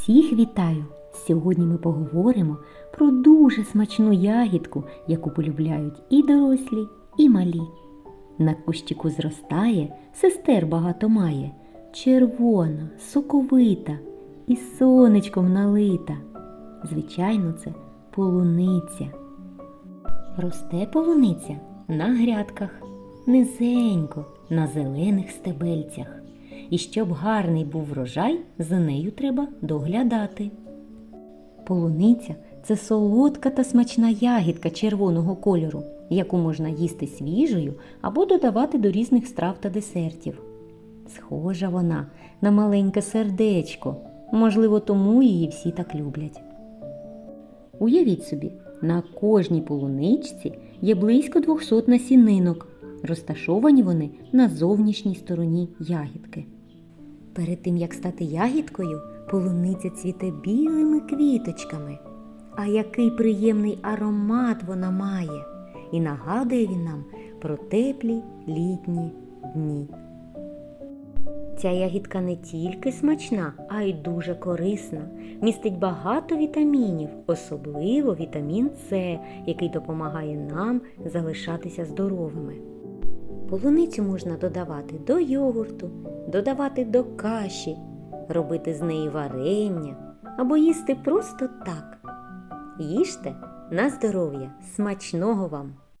Всіх вітаю! Сьогодні ми поговоримо про дуже смачну ягідку, яку полюбляють і дорослі, і малі. На кущику зростає, сестер багато має, червона, соковита і сонечком налита. Звичайно, це полуниця. Росте полуниця на грядках, низенько, на зелених стебельцях. І щоб гарний був врожай, за нею треба доглядати. Полуниця це солодка та смачна ягідка червоного кольору, яку можна їсти свіжою або додавати до різних страв та десертів. Схожа вона на маленьке сердечко, можливо, тому її всі так люблять. Уявіть собі, на кожній полуничці є близько 200 насінинок. Розташовані вони на зовнішній стороні ягідки. Перед тим як стати ягідкою, полуниця цвіте білими квіточками. А який приємний аромат вона має, і нагадує він нам про теплі літні дні. Ця ягідка не тільки смачна, а й дуже корисна. Містить багато вітамінів, особливо вітамін С, який допомагає нам залишатися здоровими. Полуницю можна додавати до йогурту, додавати до каші, робити з неї варення або їсти просто так. Їжте на здоров'я, смачного вам!